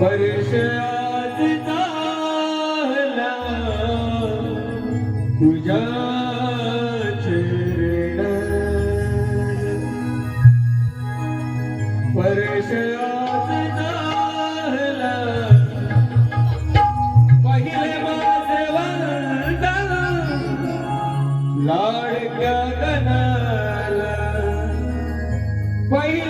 वर्ष आज तुझ्या चरण. पहिले माझे लाडक्या गणाला. पहिले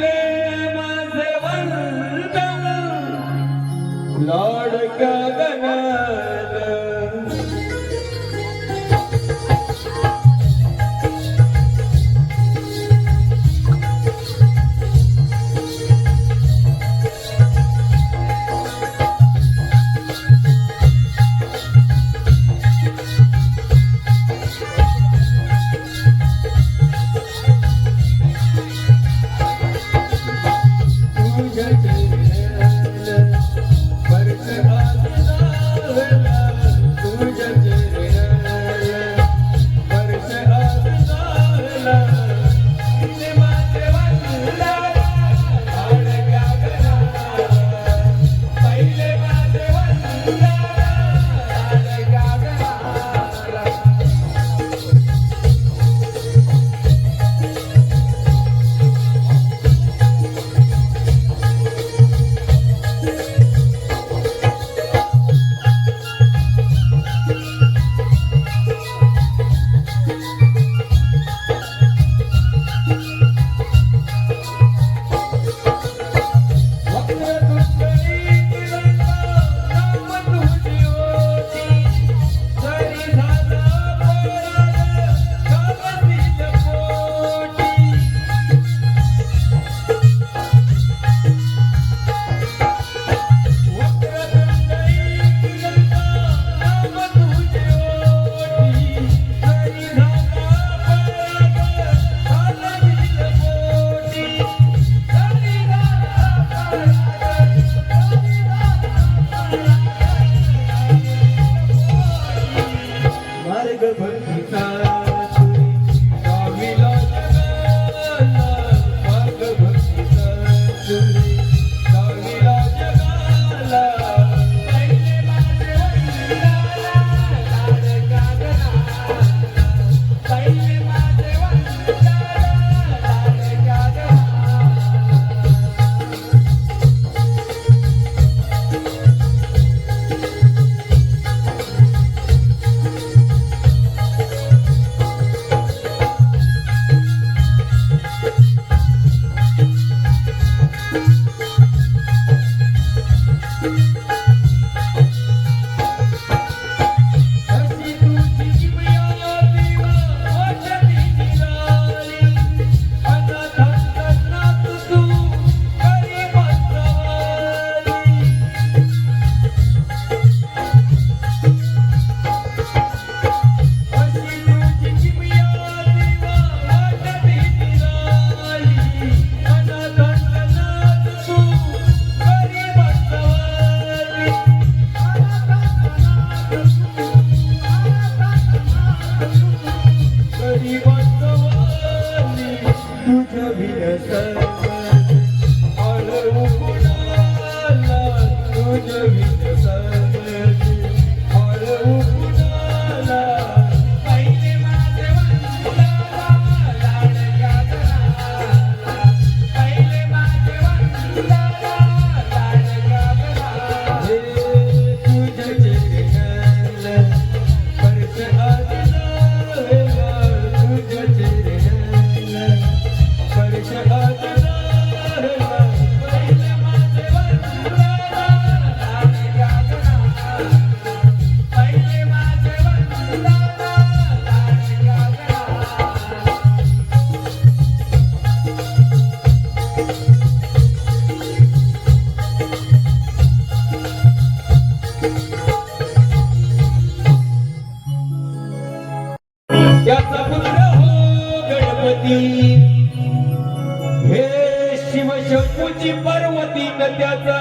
आमची पार्वती त्याचा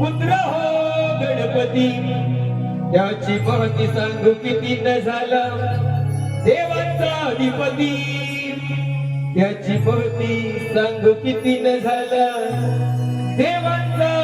पुत्र हो गणपती. त्याची पार्वती सांगू किती न झाला देवाचा अधिपती. त्याची पार्वती सांगू किती न झाला देवाचा